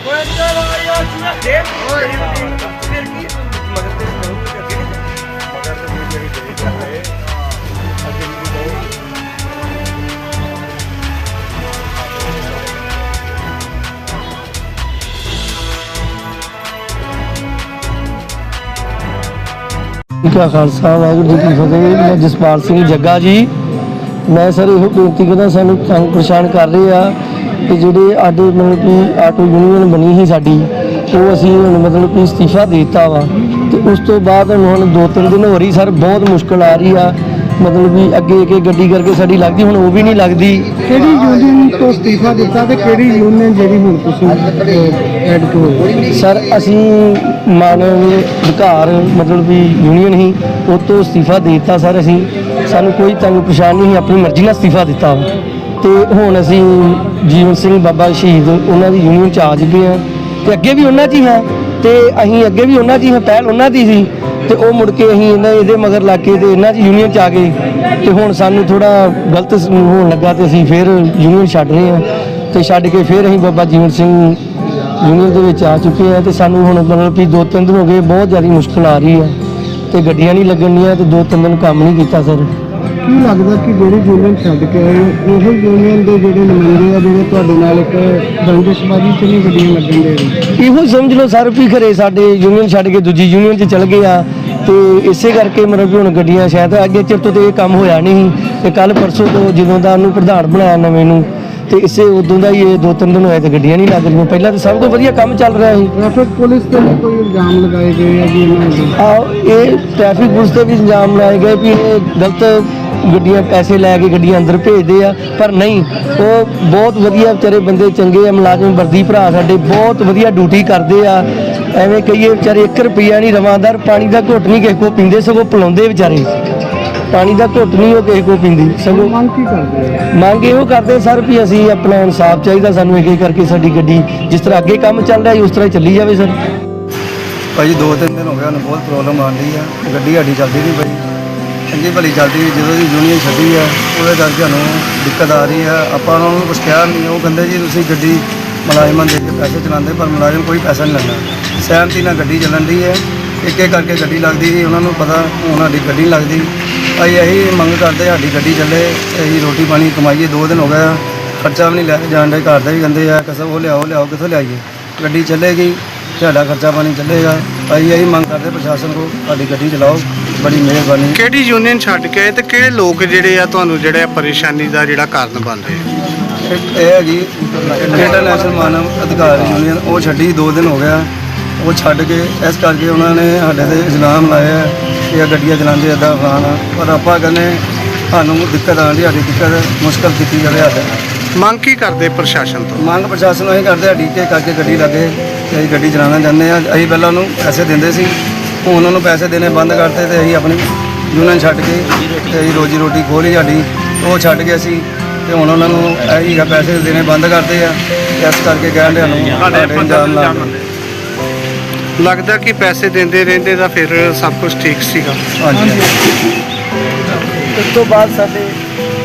ਜੀ ਕਾ ਖਾਲਸਾ, ਵਾਹਿਗੁਰੂ ਜੀ ਕੀ ਫਤਿਹ। ਮੈਂ ਜਸਪਾਲ ਸਿੰਘ ਜੱਗਾ ਜੀ। ਮੈਂ ਸਰ ਇਹੋ ਬੇਨਤੀ ਕਰਦਾ, ਸਾਨੂੰ ਤੰਗ ਪਰੇਸ਼ਾਨ ਕਰ ਰਹੇ ਆ ਕਿ ਜਿਹੜੇ ਆਡੇ ਮਤਲਬ ਕਿ ਆਟੋ ਯੂਨੀਅਨ ਬਣੀ ਸੀ ਸਾਡੀ ਉਹ ਅਸੀਂ ਹੁਣ ਮਤਲਬ ਕਿ ਅਸਤੀਫਾ ਦੇ ਦਿੱਤਾ ਵਾ। ਤੇ ਉਸ ਤੋਂ ਬਾਅਦ ਹੁਣ ਦੋ ਤਿੰਨ ਦਿਨ ਹੋ ਰਹੀ ਸਰ ਬਹੁਤ ਮੁਸ਼ਕਲ ਆ ਰਹੀ ਆ। ਮਤਲਬ ਵੀ ਅੱਗੇ ਅੱਗੇ ਗੱਡੀ ਕਰਕੇ ਸਾਡੀ ਲੱਗਦੀ ਹੁਣ ਉਹ ਵੀ ਨਹੀਂ ਲੱਗਦੀ। ਕਿਹੜੀ ਯੂਨੀਅਨ ਤੋਂ ਅਸਤੀਫਾ ਦਿੱਤਾ ਤੇ ਕਿਹੜੀ ਯੂਨੀਅਨ ਜਿਹੜੀ ਹੁਣ ਤੁਸੀਂ ਐਡ ਤੋਂ ਸਰ ਅਸੀਂ ਮਾਨਵ ਅਧਿਕਾਰ ਮਤਲਬ ਵੀ ਯੂਨੀਅਨ ਹੀ ਉਹ ਤੋਂ ਅਸਤੀਫਾ ਦੇ ਦਿੱਤਾ ਸਰ ਅਸੀਂ। ਸਾਨੂੰ ਕੋਈ ਤੰਗ ਪਰੇਸ਼ਾਨ ਨਹੀਂ ਆਪਣੀ ਮਰਜ਼ੀ ਨਾਲ ਅਸਤੀਫਾ ਦਿੱਤਾ ਤੇ ਹੁਣ ਅਸੀਂ ਜੀਵਨ ਸਿੰਘ ਬਾਬਾ ਸ਼ਹੀਦ, ਉਹਨਾਂ ਦੀ ਯੂਨੀਅਨ ਚ ਆ ਚੁੱਕੇ ਹਾਂ। ਤੇ ਅੱਗੇ ਵੀ ਉਹਨਾਂ 'ਚ ਹੀ ਹਾਂ। ਤੇ ਅਸੀਂ ਅੱਗੇ ਵੀ ਉਹਨਾਂ 'ਚ ਹੀ ਹਾਂ, ਪਹਿਲ ਉਹਨਾਂ ਦੀ ਸੀ। ਤੇ ਉਹ ਮੁੜ ਕੇ ਅਸੀਂ ਇਹਨਾਂ ਇਹਦੇ ਮਗਰ ਲੱਗ ਕੇ ਤੇ ਇਹਨਾਂ 'ਚ ਯੂਨੀਅਨ ਚ ਆ ਗਏ। ਤੇ ਹੁਣ ਸਾਨੂੰ ਥੋੜਾ ਗਲਤ ਸ- ਹੋਣ ਲੱਗਾ ਤੇ ਅਸੀਂ ਫਿਰ ਯੂਨੀਅਨ ਛੱਡ ਰਹੇ ਹਾਂ। ਤੇ ਛੱਡ ਕੇ ਫਿਰ ਅਸੀਂ ਬਾਬਾ ਜੀਵਨ ਸਿੰਘ ਯੂਨੀਅਨ ਦੇ ਵਿੱਚ ਆ ਚੁੱਕੇ ਹਾਂ ਤੇ ਸਾਨੂੰ ਹੁਣ ਮਤਲਬ ਵੀ ਦੋ ਤਿੰਨ ਦਿਨ ਹੋ ਗਏ, ਬਹੁਤ ਜ਼ਿਆਦਾ ਮੁਸ਼ਕਲ ਆ ਰਹੀ ਹੈ। ਤੇ ਗੱਡੀਆਂ ਨਹੀਂ ਲੱਗਣੀਆਂ ਤੇ ਦੋ ਤਿੰਨ ਦਿਨ ਕੰਮ ਨਹੀਂ ਕੀਤਾ, ਸਰ। ਕੀ ਲੱਗਦਾ ਕਿ ਜਿਹੜੀ ਯੂਨੀਅਨ ਛੱਡ ਕੇ ਆਏ ਹੋ, ਉਹ ਯੂਨੀਅਨ ਦੇ ਜਿਹੜੇ ਨੁਮਾਇੰਦੇ ਆ ਜਿਹੜੇ ਤੁਹਾਡੇ ਨਾਲ ਇੱਕ ਦੰਗੇਸ਼ਬਾਜ਼ੀ ਚ ਨਹੀਂ ਗੱਡੀਆਂ ਲੱਗਣ ਦੇ ਰਹੇ ਇਹੋ ਸਮਝ ਲਓ ਸਰ ਵੀ ਖਰੇ ਸਾਡੇ ਯੂਨੀਅਨ ਛੱਡ ਕੇ ਦੂਜੀ ਯੂਨੀਅਨ 'ਚ ਚਲ ਗਏ ਆ ਤੇ ਇਸੇ ਕਰਕੇ ਮਤਲਬ ਹੁਣ ਗੱਡੀਆਂ ਸ਼ਾਇਦ ਅੱਗੇ ਚਿਰ ਤੋਂ ਤੇ ਇਹ ਕੰਮ ਹੋਇਆ ਨਹੀਂ ਸੀ। ਤੇ ਕੱਲ ਪਰਸੋਂ ਤੋਂ ਜਦੋਂ ਦਾ ਉਹਨੂੰ ਪ੍ਰਧਾਨ ਬਣਾਇਆ ਨਵੇਂ ਨੂੰ ਤੇ ਇਸੇ ਉਦੋਂ ਦਾ ਹੀ ਇਹ ਦੋ ਤਿੰਨ ਦਿਨ ਹੋਏ ਤੇ ਗੱਡੀਆਂ ਨਹੀਂ ਲੱਗ ਰਹੀਆਂ। ਪਹਿਲਾਂ ਤਾਂ ਸਭ ਤੋਂ ਵਧੀਆ ਕੰਮ ਚੱਲ ਰਿਹਾ ਸੀ। ਟ੍ਰੈਫਿਕ ਪੁਲਿਸ ਤੇ ਵੀ ਕੋਈ ਇਲਜ਼ਾਮ ਲਗਾਏ ਗਏ ਆ ਜੀ ਇਹਨਾਂ ਦੇ? ਆ ਇਹ ਟ੍ਰੈਫਿਕ ਪੁਲਿਸ ਤੇ ਵੀ ਇਲਜ਼ਾਮ ਲਾਏ ਗਏ ਵੀ ਇਹ ਗਲਤ ਗੱਡੀਆਂ ਪੈਸੇ ਲੈ ਕੇ ਗੱਡੀਆਂ ਅੰਦਰ ਭੇਜਦੇ ਆ ਪਰ ਨਹੀਂ ਉਹ ਬਹੁਤ ਵਧੀਆ ਵਿਚਾਰੇ ਬੰਦੇ ਚੰਗੇ ਆ ਮੁਲਾਜ਼ਮ ਵਰਦੀ ਭਰਾ ਸਾਡੇ ਬਹੁਤ ਵਧੀਆ ਡਿਊਟੀ ਕਰਦੇ ਆ। ਐਵੇਂ ਕਹੀਏ ਵਿਚਾਰੇ 1 ਰੁਪਿਆ ਨਹੀਂ ਰਵਾਂਦਾਰ ਪਾਣੀ ਦਾ ਘੁੱਟ ਨਹੀਂ ਕਿਸੇ ਕੋ ਪੀਂਦੇ ਸਗੋਂ ਪਿਲਾਉਂਦੇ ਵਿਚਾਰੇ। ਪਾਣੀ ਦਾ ਘੁੱਟ ਨਹੀਂ ਉਹ ਕਿਸੇ ਕੋ ਪੀਂਦੀ ਸਗੋਂ ਮੰਗ ਕੀ ਕਰਦੇ ਆ? ਮੰਗ ਇਹੋ ਕਰਦੇ ਸਰ ਵੀ ਅਸੀਂ ਆਪਣਾ ਇਨਸਾਫ ਚਾਹੀਦਾ ਸਾਨੂੰ ਇੱਕ ਇੱਕ ਕਰਕੇ ਸਾਡੀ ਗੱਡੀ ਜਿਸ ਤਰ੍ਹਾਂ ਅੱਗੇ ਕੰਮ ਚੱਲ ਰਿਹਾ ਉਸ ਤਰ੍ਹਾਂ ਹੀ ਚੱਲੀ ਜਾਵੇ ਸਰ। ਭਾਜੀ ਦੋ ਤਿੰਨ ਦਿਨ ਹੋ ਗਏ ਸਾਨੂੰ ਬਹੁਤ ਪ੍ਰੋਬਲਮ ਆਉਂਦੀ ਆ। ਗੱਡੀ ਸਾਡੀ ਚੱਲਦੀ ਨਹੀਂ ਭਾਈ ਚੰਗੀ ਭਲੀ ਚੱਲਦੀ ਜਦੋਂ ਦੀ ਯੂਨੀਅਨ ਛੱਡੀ ਆ ਉਹਦੇ ਕਰਕੇ ਸਾਨੂੰ ਦਿੱਕਤ ਆ ਰਹੀ ਆ। ਆਪਾਂ ਉਹਨਾਂ ਨੂੰ ਕੁਝ ਕਿਹਾ ਨਹੀਂ ਉਹ ਕਹਿੰਦੇ ਜੀ ਤੁਸੀਂ ਗੱਡੀ ਮੁਲਾਜ਼ਮਾਂ ਦੇ ਕੇ ਪੈਸੇ ਚਲਾਉਂਦੇ ਪਰ ਮੁਲਾਜ਼ਮ ਕੋਈ ਪੈਸਾ ਨਹੀਂ ਲੈਂਦਾ। ਸਹਿਮਤੀ ਨਾਲ ਗੱਡੀ ਚੱਲਣ ਦੀ ਹੈ ਇੱਕ ਇੱਕ ਕਰਕੇ ਗੱਡੀ ਲੱਗਦੀ ਸੀ ਉਹਨਾਂ ਨੂੰ ਪਤਾ ਹੁਣ ਸਾਡੀ ਗੱਡੀ ਨਹੀਂ ਲੱਗਦੀ। ਅਸੀਂ ਇਹੀ ਮੰਗ ਕਰਦੇ ਸਾਡੀ ਗੱਡੀ ਚੱਲੇ ਅਸੀਂ ਰੋਟੀ ਪਾਣੀ ਕਮਾਈਏ ਦੋ ਦਿਨ ਹੋ ਗਏ ਆ ਖਰਚਾ ਵੀ ਨਹੀਂ ਲੈ ਕੇ ਜਾਣ ਦੇ ਘਰ ਦੇ ਵੀ ਕਹਿੰਦੇ ਆ ਕਸਮ ਉਹ ਲਿਆਓ ਲਿਆਓ ਕਿੱਥੋਂ ਲਿਆਈਏ? ਗੱਡੀ ਚੱਲੇਗੀ ਤੁਹਾਡਾ ਖਰਚਾ ਪਾਣੀ ਚੱਲੇਗਾ। ਅਸੀਂ ਇਹੀ ਮੰਗ ਕਰਦੇ ਪ੍ਰਸ਼ਾਸਨ ਕੋਲ ਸਾਡੀ ਗੱਡੀ ਚਲਾਓ ਬੜੀ ਮਿਹਰਬਾਨੀ। ਕਿਹੜੀ ਯੂਨੀਅਨ ਛੱਡ ਕੇ ਆਏ ਤੇ ਕਿਹੜੇ ਲੋਕ ਜਿਹੜੇ ਆ ਤੁਹਾਨੂੰ ਜਿਹੜੇ ਆ ਪਰੇਸ਼ਾਨੀ ਦਾ ਜਿਹੜਾ ਕਾਰਨ ਬਣ ਰਹੇ ਆ? ਇਹ ਹੈਗੀ ਇੰਟਰਨੈਸ਼ਨਲ ਮਾਨਵ ਅਧਿਕਾਰ ਯੂਨੀਅਨ ਉਹ ਛੱਡੀ ਦੋ ਦਿਨ ਹੋ ਗਿਆ ਉਹ ਛੱਡ ਕੇ ਇਸ ਕਰਕੇ ਉਹਨਾਂ ਨੇ ਸਾਡੇ ਤੇ ਇਲਜ਼ਾਮ ਲਾਇਆ ਹੈ ਕਿ ਇਹ ਗੱਡੀਆਂ ਚਲਾਉਂਦੇ ਇੱਦਾਂ ਫਲਾਣਾ। ਪਰ ਆਪਾਂ ਕਹਿੰਦੇ ਸਾਨੂੰ ਦਿੱਕਤ ਆਉਂਦੀ ਸਾਡੀ ਦਿੱਕਤ ਮੁਸ਼ਕਲ ਕੀਤੀ ਜਾਵੇ ਸਾਡੇ ਮੰਗ ਕੀ ਕਰਦੇ ਪ੍ਰਸ਼ਾਸਨ ਤੋਂ? ਮੰਗ ਪ੍ਰਸ਼ਾਸਨ ਨੂੰ ਅਸੀਂ ਕਰਦੇ ਆ ਡੀਕੇ ਕਰਕੇ ਗੱਡੀ ਲੱਗੇ ਤੇ ਅਸੀਂ ਗੱਡੀ ਚਲਾਉਣਾ ਚਾਹੁੰਦੇ ਆ। ਅਸੀਂ ਪਹਿਲਾਂ ਉਹਨੂੰ ਪੈਸੇ ਦਿੰਦੇ ਸੀ ਹੁਣ ਉਹਨਾਂ ਨੂੰ ਪੈਸੇ ਦੇਣੇ ਬੰਦ ਕਰਤੇ ਤੇ ਅਸੀਂ ਆਪਣੀ ਯੂਨੀਅਨ ਛੱਡ ਕੇ ਤੇ ਅਸੀਂ ਰੋਜੀ ਰੋਟੀ ਖੋਲੀ ਸਾਡੀ। ਉਹ ਛੱਡ ਕੇ ਅਸੀਂ ਤੇ ਹੁਣ ਉਹਨਾਂ ਨੂੰ ਇਹੀ ਆ ਪੈਸੇ ਦੇਣੇ ਬੰਦ ਕਰਤੇ ਆ। ਇਸ ਕਰਕੇ ਕਹਿਣ ਦੇ ਸਾਨੂੰ ਸਾਡੇ ਇੰਜਾਮ ਲਾ ਦਿਓ। ਲੱਗਦਾ ਕਿ ਪੈਸੇ ਦਿੰਦੇ ਰਹਿੰਦੇ ਤਾਂ ਫਿਰ ਸਭ ਕੁਝ ਠੀਕ ਸੀਗਾ। ਹਾਂਜੀ। ਉਸ ਤੋਂ ਬਾਅਦ ਸਾਡੇ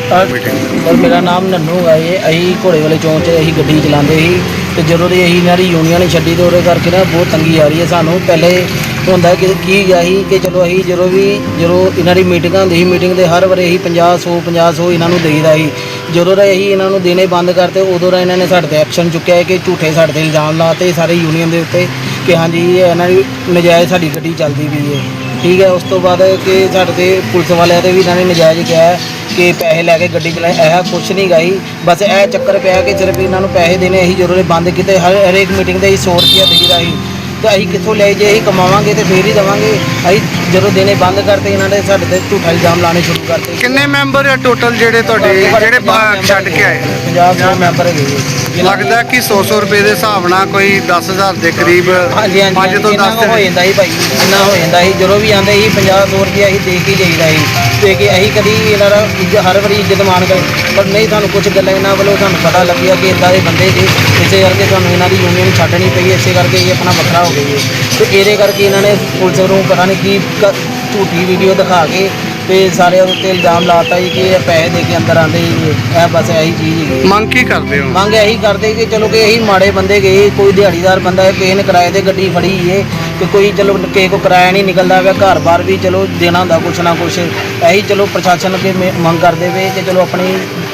ਪਰ ਮੇਰਾ ਨਾਮ ਨੰਨੂ ਹੈ ਇਹ ਅਸੀਂ ਘੋੜੇ ਵਾਲੇ ਚੌਂਕ 'ਚ ਅਸੀਂ ਗੱਡੀ ਚਲਾਉਂਦੇ ਸੀ ਤੇ ਜਦੋਂ ਦੀ ਅਸੀਂ ਇਹਨਾਂ ਦੀ ਯੂਨੀਅਨ ਛੱਡੀ ਤੇ ਉਹਦੇ ਕਰਕੇ ਨਾ ਬਹੁਤ ਤੰਗੀ ਆ ਰਹੀ ਹੈ ਸਾਨੂੰ। ਪਹਿਲੇ ਹੁੰਦਾ ਕਿ ਕੀ ਗਿਆ ਸੀ ਕਿ ਚਲੋ ਅਸੀਂ ਜਦੋਂ ਵੀ ਜਦੋਂ ਇਹਨਾਂ ਦੀ ਮੀਟਿੰਗਾਂ ਹੁੰਦੀ ਸੀ ਮੀਟਿੰਗ ਦੇ ਹਰ ਵਾਰੀ ਅਸੀਂ 50 100 50 100 ਇਹਨਾਂ ਨੂੰ ਦੇਈਦਾ ਸੀ। ਜਦੋਂ ਦਾ ਅਸੀਂ ਇਹਨਾਂ ਨੂੰ ਦੇਣੇ ਬੰਦ ਕਰਤੇ ਉਦੋਂ ਦਾ ਇਹਨਾਂ ਨੇ ਸਾਡੇ ਤੇ ਐਕਸ਼ਨ ਚੁੱਕਿਆ ਹੈ ਕਿ ਝੂਠੇ ਸਾਡੇ ਤੇ ਇਲਜ਼ਾਮ ਲਾਤੇ ਸਾਰੇ ਯੂਨੀਅਨ ਦੇ ਉੱਤੇ। ਕਿ ਹਾਂਜੀ, ਇਹ ਇਹਨਾਂ ਦੀ ਨਜਾਇਜ਼ ਸਾਡੀ ਗੱਡੀ ਚੱਲਦੀ ਪਈ ਹੈ। ਠੀਕ ਹੈ, ਉਸ ਤੋਂ ਬਾਅਦ ਕਿ ਸਾਡੇ ਤੇ ਪੁਲਿਸ ਵਾਲਿਆਂ ਤੇ ਵੀ ਇਹਨਾਂ ਨੇ ਨਜਾਇਜ਼ ਕਿਹਾ ਹੈ ਕਿ ਪੈਸੇ ਲੈ ਕੇ ਗੱਡੀ ਚਲਾਈ। ਇਹ ਕੁਛ ਨਹੀਂ ਗਾਈ ਬਸ ਇਹ ਚੱਕਰ ਪਿਆ ਕਿ ਸਿਰਫ ਇਹਨਾਂ ਨੂੰ ਪੈਸੇ ਦੇਣੇ ਅਸੀਂ ਜਦੋਂ ਬੰਦ ਕੀਤੇ। ਹਰ ਹਰੇਕ ਮੀਟਿੰਗ ਤੇ ਹੀ 100 ਰੁਪਇਆ ਦੇਈਦਾ ਸੀ। ਤੇ ਅਸੀਂ ਕਿੱਥੋਂ ਲੈ ਜੇ ਅਸੀਂ ਕਮਾਵਾਂਗੇ ਤੇ ਫੇਰ ਹੀ ਦੇਵਾਂਗੇ। ਅਸੀਂ ਜਦੋਂ ਦੇਣੇ ਬੰਦ ਕਰਤੇ ਇਹਨਾਂ ਨੇ ਸਾਡੇ ਤੇ ਝੂਠਾ ਇਲਜ਼ਾਮ ਲਾਣੇ ਸ਼ੁਰੂ ਕਰਤੇ। ਕਿੰਨੇ ਮੈਂਬਰ ਆ ਟੋਟਲ ਜਿਹੜੇ ਤੁਹਾਡੇ ਜਿਹੜੇ ਬਾਹਰ ਛੱਡ ਕੇ ਆਏ? 50 ਸੌ ਮੈਂਬਰ ਹੈਗੇ ਜੀ। ਲੱਗਦਾ ਕਿ 100 100 ਰੁਪਏ ਦੇ ਹਿਸਾਬ ਨਾਲ ਕੋਈ 10000 ਦੇ ਕਰੀਬ ਹਾਂਜੀ ਹਾਂਜੀ 5 ਤੋਂ ਇੰਨਾ 10 ਕੁ ਹੋ ਜਾਂਦਾ ਸੀ ਭਾਈ ਇੰਨਾ ਹੋ ਜਾਂਦਾ ਸੀ ਜਦੋਂ ਵੀ ਆਂਦੇ ਸੀ 50 100 ਰੁਪਏ ਅਸੀਂ ਦੇ ਕੇ ਜਾਈਦਾ ਸੀ ਤੇ ਕਿ ਅਸੀਂ ਕਦੀ ਇਹਨਾਂ ਦਾ ਇੱਜ਼ਤ- ਹਰ ਵਾਰੀ ਇੱਜ਼ਤ ਮਾਨ ਕਰ। ਪਰ ਨਹੀਂ ਸਾਨੂੰ ਕੁਝ ਗੱਲਾਂ ਇਹਨਾਂ ਵੱਲੋਂ ਸਾਨੂੰ ਪਤਾ ਲੱਗਿਆ ਕਿ ਇਦਾਂ ਦੇ ਬੰਦੇ ਜੀ ਇਸੇ ਕਰਕੇ ਸਾਨੂੰ ਇਹਨਾਂ ਦੀ ਯੂਨੀਅਨ ਛੱਡਣੀ ਪਈ ਇਸੇ ਕਰਕੇ ਇਹ ਆਪਣਾ ਵੱਖਰਾ ਹੋ ਗਈ ਹੈ ਤੇ ਇਹਦੇ ਕਰਕੇ ਇਹਨਾਂ ਨੇ ਪੁਲਿਸ ਨੂੰ ਪਤਾ ਨਹੀਂ ਕੀ ਕ- ਝੂਠੀ ਵੀਡੀਓ ਦਿਖਾ ਕੇ ਤੇ ਸਾਰੇ ਉਹਦੇ ਤੇ ਇਲਜ਼ਾਮ ਲਾਤਾ ਜੀ ਕਿ ਇਹ ਪੈਸੇ ਦੇ ਕੇ ਅੰਦਰ ਆਂਦੇ ਜੀ। ਇਹ ਬਸ ਇਹੀ ਚੀਜ਼ ਹੈਗੀ ਮੰਗ ਕੀ ਕਰਦੇ ਹੋ? ਮੰਗ ਇਹੀ ਕਰਦੇ ਕਿ ਚਲੋ ਕਿ ਇਹੀ ਮਾੜੇ ਬੰਦੇ ਗਏ ਕੋਈ ਦਿਹਾੜੀਦਾਰ ਬੰਦਾ ਹੈ ਕਿਸੇ ਨੇ ਕਿਰਾਏ ਤੇ ਗੱਡੀ ਫੜੀ ਏ ਕਿ ਕੋਈ ਚਲੋ ਕਿਸੇ ਕੋ ਕਿਰਾਇਆ ਨਹੀਂ ਨਿਕਲਦਾ ਵਾ ਘਰ-ਬਾਰ ਵੀ ਚਲੋ ਦੇਣਾ ਹੁੰਦਾ ਕੁਛ ਨਾ ਕੁਛ। ਇਹੀ ਚਲੋ ਪ੍ਰਸ਼ਾਸਨ ਅੱਗੇ ਮੇ- ਮੰਗ ਕਰਦੇ ਵੇ ਕਿ ਚਲੋ ਆਪਣੀ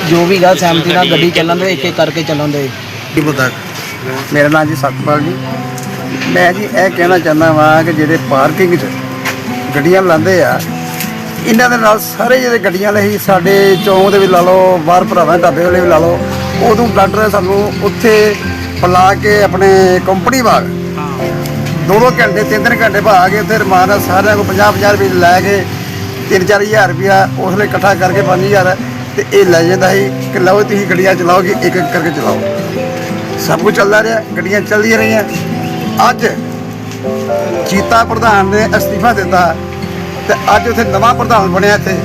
ਜੋ ਵੀ ਗਾ ਸਹਿਮਤੀ ਨਾਲ ਗੱਡੀ ਚੱਲਣ ਦੇ ਇੱਕ ਇੱਕ ਕਰਕੇ ਚੱਲਣ ਦੇ। ਕੀ ਪਤਾ? ਮੇਰਾ ਨਾਮ ਜੀ ਸਤਪਾਲ ਜੀ। ਮੈਂ ਜੀ ਇਹ ਕਹਿਣਾ ਚਾਹੁੰਦਾ ਵਾਂ ਕਿ ਜਿਹੜੇ ਪਾਰਕਿੰਗ 'ਚ ਗੱਡੀਆਂ ਲਾਉਂਦੇ ਆ, ਇਹਨਾਂ ਦੇ ਨਾਲ ਸਾਰੇ ਜਿਹੜੇ ਗੱਡੀਆਂ ਲਈ ਸਾਡੇ ਚੌਂਕ ਦੇ ਵੀ ਲਾ ਲਓ, ਬਾਹਰ ਭਰਾਵਾਂ ਢਾਬੇ ਵਾਲੇ ਵੀ ਲਾ ਲਓ, ਉਦੋਂ ਡਾਕਟਰ ਸਾਨੂੰ ਉੱਥੇ ਬੁਲਾ ਕੇ ਆਪਣੇ ਕੰਪਨੀ ਬਾਗ ਦੋ ਦੋ ਘੰਟੇ ਤਿੰਨ ਤਿੰਨ ਘੰਟੇ ਭਾ ਕੇ ਉੱਥੇ ਰਮਾਨ ਨਾਲ ਸਾਰਿਆਂ ਕੋਲ 50 50 ਰੁਪਏ ਲੈ ਕੇ ਤਿੰਨ ਚਾਰ ਹਜ਼ਾਰ ਰੁਪਇਆ ਉਸ ਲਈ ਇਕੱਠਾ ਕਰਕੇ 5000 ਤੇ ਇਹ ਲੈ ਜਾਂਦਾ ਸੀ ਕਿ ਲਓ ਤੁਸੀਂ ਗੱਡੀਆਂ ਚਲਾਓ ਕਿ ਇੱਕ ਇੱਕ ਕਰਕੇ ਚਲਾਓ। ਸਭ ਕੁਝ ਚੱਲਦਾ ਰਿਹਾ, ਗੱਡੀਆਂ ਚੱਲਦੀਆਂ ਰਹੀਆਂ। ਅੱਜ ਚੀਤਾ ਪ੍ਰਧਾਨ ਨੇ ਅਸਤੀਫਾ ਦਿੱਤਾ ਤੇ ਅੱਜ ਉੱਥੇ ਨਵਾਂ ਪ੍ਰਧਾਨ ਬਣਿਆ ਇੱਥੇ।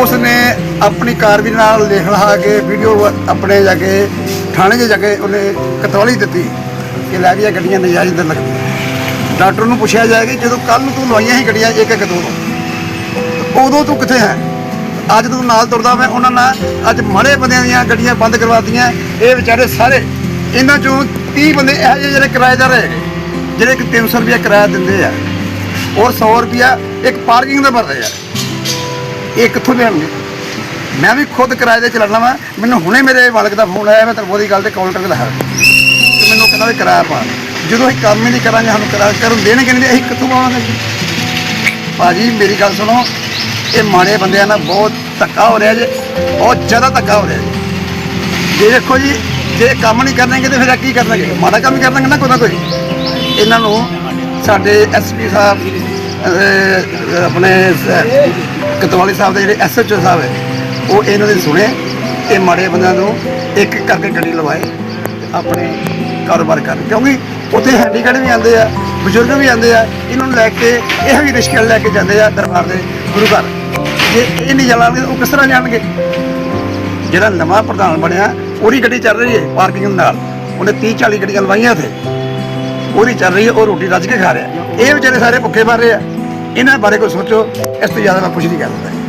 ਉਸ ਨੇ ਆਪਣੀ ਕਾਰਵਾਈ ਨਾਲ ਲਿਖ ਲਾ ਕੇ ਵੀਡੀਓ ਆਪਣੇ ਜਾ ਕੇ ਥਾਣੇ 'ਚ ਜਾ ਕੇ ਉਹਨੇ ਕਤੌਲੀ ਦਿੱਤੀ ਕਿ ਲੈ ਵੀ ਇਹ ਗੱਡੀਆਂ ਨਜਾਇਜ਼ ਅੰਦਰ ਲੱਗਦੀਆਂ। ਡਾਕਟਰ ਨੂੰ ਪੁੱਛਿਆ ਜਾਏਗਾ ਜਦੋਂ ਕੱਲ ਨੂੰ ਤੂੰ ਲਵਾਈਆਂ ਸੀ ਗੱਡੀਆਂ ਇੱਕ ਇੱਕ ਦੋ ਦੋ ਉਦੋਂ ਤੂੰ ਕਿੱਥੇ ਹੈ? ਅੱਜ ਤੂੰ ਨਾਲ ਤੁਰਦਾ ਮੈਂ ਉਹਨਾਂ ਨਾਲ ਅੱਜ ਮਾੜੇ ਬੰਦਿਆਂ ਦੀਆਂ ਗੱਡੀਆਂ ਬੰਦ ਕਰਵਾਤੀਆਂ ਇਹ ਵਿਚਾਰੇ ਸਾਰੇ ਇਹਨਾਂ ਚੋਂ 30 ਬੰਦੇ ਇਹੋ ਜਿਹੇ ਜਿਹੜੇ ਕਿਰਾਏਦਾਰ ਹੈਗੇ ਜਿਹੜੇ ਕਿ 300 ਰੁਪਏ ਕਿਰਾਇਆ ਦਿੰਦੇ ਆ ਔਰ 100 ਰੁਪਿਆ ਇੱਕ ਪਾਰਕਿੰਗ ਦਾ ਭਰਦੇ ਆ। ਇਹ ਕਿੱਥੋਂ ਲਿਆਉਣਗੇ? ਮੈਂ ਵੀ ਖੁਦ ਕਿਰਾਏ ਤੇ ਚਲਾਉਣਾ ਵਾ, ਮੈਨੂੰ ਹੁਣੇ ਮੇਰੇ ਮਾਲਕ ਦਾ ਫੋਨ ਆਇਆ, ਮੈਂ ਤੈਨੂੰ ਉਹਦੀ ਗੱਲ ਤੇ ਕਾਲ ਕਰਕੇ ਦਿਖਾ ਮੈਨੂੰ ਕਹਿੰਦਾ ਵੀ ਕਿਰਾਇਆ ਪਾ ਜਦੋਂ ਅਸੀਂ ਕੰਮ ਹੀ ਨਹੀਂ ਕਰਾਂਗੇ, ਸਾਨੂੰ ਕਿਰਾਇਆ ਕਰਨ ਦੇਣਗੇ ਨਹੀਂ ਤੇ ਅਸੀਂ ਕਿੱਥੋਂ ਪਾਵਾਂਗੇ ਜੀ? ਭਾਜੀ, ਮੇਰੀ ਗੱਲ ਸੁਣੋ, ਇਹ ਮਾੜੇ ਬੰਦਿਆਂ ਨਾਲ ਬਹੁਤ ਧੱਕਾ ਹੋ ਰਿਹਾ ਜੇ, ਬਹੁਤ ਜ਼ਿਆਦਾ ਧੱਕਾ ਹੋ ਰਿਹਾ ਜੀ। ਜੇ ਦੇਖੋ ਜੀ ਜੇ ਕੰਮ ਨਹੀਂ ਕਰਨਗੇ ਤੇ ਫਿਰ ਇਹ ਕੀ ਕਰਨਗੇ? ਮਾੜਾ ਕੰਮ ਹੀ ਕਰਨਗੇ ਨਾ ਕੋਈ ਨਾ ਕੋਈ। ਇਹਨਾਂ ਨੂੰ ਸਾਡੇ ਐਸਪੀ ਸਾਹਿਬ ਅਹ, ਆਪਣੇ ਸ- ਕਤਵਾਲੀ ਸਾਹਿਬ ਦੇ ਜਿਹੜੇ ਐਸਐਚਓ ਸਾਹਿਬ ਹੈ ਉਹ ਇਹਨਾਂ ਦੇ ਸੁਣੇ ਇਹ ਮਾੜੇ ਬੰਦਿਆਂ ਨੂੰ ਇੱਕ ਇੱਕ ਕਰਕੇ ਗੱਡੀ ਲਵਾਏ ਤੇ ਆਪਣੇ ਕਾਰੋਬਾਰ ਕਰਨ। ਕਿਉਂਕਿ ਉੱਥੇ ਹੈਂਡੀਕੈਡ ਵੀ ਆਉਂਦੇ ਆ ਬਜ਼ੁਰਗ ਵੀ ਆਉਂਦੇ ਆ ਇਹਨਾਂ ਨੂੰ ਲੈ ਕੇ ਇਹ ਵੀ ਰਿਸ਼ਕਲ ਲੈ ਕੇ ਜਾਂਦੇ ਆ ਦਰਬਾਰ ਦੇ ਗੁਰੂ ਘਰ। ਜੇ ਇਹ ਨਹੀਂ ਜਾਣਗੇ ਉਹ ਕਿਸ ਤਰ੍ਹਾਂ ਜਾਣਗੇ? ਜਿਹੜਾ ਨਵਾਂ ਪ੍ਰਧਾਨ ਬਣਿਆ ਉਹਦੀ ਗੱਡੀ ਚੱਲ ਰਹੀ ਹੈ ਪਾਰਕਿੰਗ ਨਾਲ। ਉਹਨੇ 30 40 ਗੱਡੀਆਂ ਲਵਾਈਆਂ ਉੱਥੇ ਉਹਦੀ ਚੱਲ ਰਹੀ ਹੈ, ਉਹ ਰੋਟੀ ਰੱਜ ਕੇ ਖਾ ਰਿਹਾ। ਇਹ ਵਿਚਾਰੇ ਸਾਰੇ ਭੁੱਖੇ ਮਰ ਰਹੇ ਆ। ਇਹਨਾਂ ਬਾਰੇ ਕੋਈ ਸੋਚੋ, ਇਸ ਤੋਂ ਜ਼ਿਆਦਾ ਮੈਂ ਕੁਝ ਨਹੀਂ ਕਰ ਸਕਦਾ।